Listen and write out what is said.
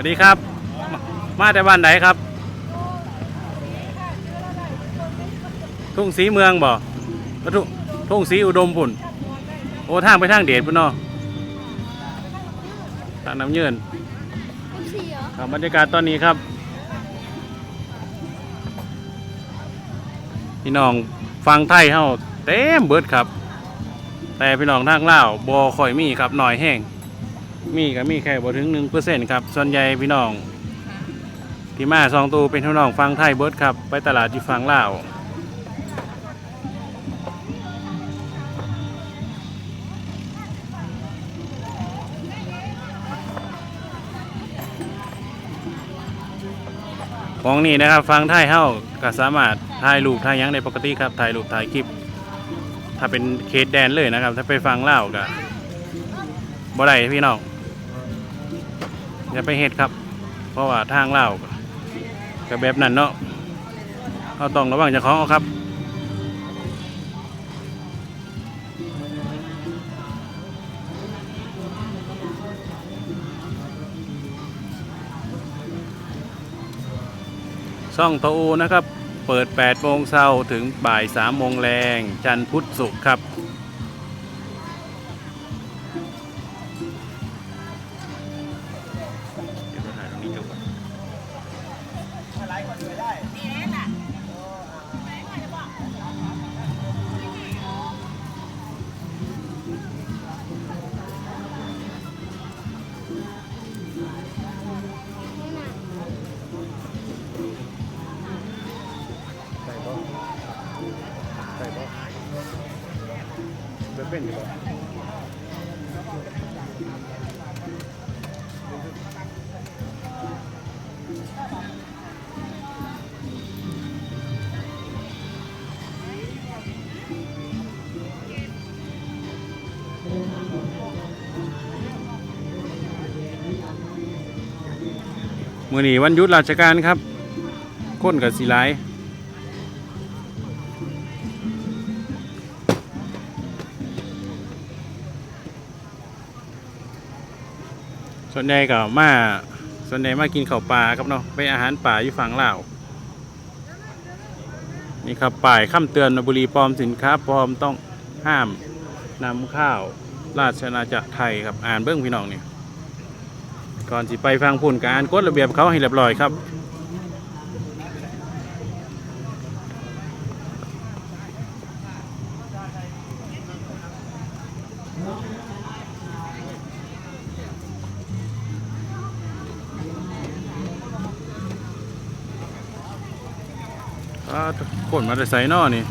วัสดีครับมามาแต่บ้านไหนครับ ทุ่งสีเมืองบ่แล้วทุ่งทุ่งสีอุดมพุ่น โอ้ทางไปทางเดชพุ่นเนาะทางน้ำเยินคุณสี่เหรอครับบรรยากาศตอนนี้ครับ พี่น้องฟังไทยเฮาเต็มเบิดครับ แต่พี่น้องทางลาวบ่ค่อยมีครับหน่อยแห้ง มีก็มีแค่บ่ถึง1%ครับ ส่วนใหญ่พี่น้อง ที่มาซองตูเป็นพี่น้องฟังไทยเบิร์ดครับ ไปตลาดที่ฟังลาวของนี่นะครับฟังไทยเฮาก็สามารถถ่ายรูปถ่ายยังได้ปกติครับถ่ายรูปถ่ายคลิป ถ้าเป็นเคสแดนเลยนะครับ ถ้าไปฟังเล่าก็บ่ได้พี่น้อง อย่าไปเฮ็ดครับ เพราะว่าทางเล่าวก็แบบนั้นเนาะเราต้องระวังจะของเอาครับช่องโตอูนะครับ เปิด 8 โมงเช้าถึงบ่าย 3 โมงแรง จันทร์พุธศุกร์ครับ เป็นอยู่มื้อนี้วันหยุดราชการครับ คนกับสีหลาย ส่วนใหญ่ก็มาส่วนใหญ่มากินข้าวปลาครับเนาะไปอาหารป่าอยู่ฝั่งลาวนี่ครับป้ายคำเตือนบุรีปลอมสินค้าปลอมต้องห้ามนำข้าวราชนาจักรไทยครับอ่านเบื้องพี่น้องนี่ก่อนสิไปฟังพูนการกฎระเบียบเขาให้เรียบร้อยครับ อ่าคนมาได้ใส่นอนี่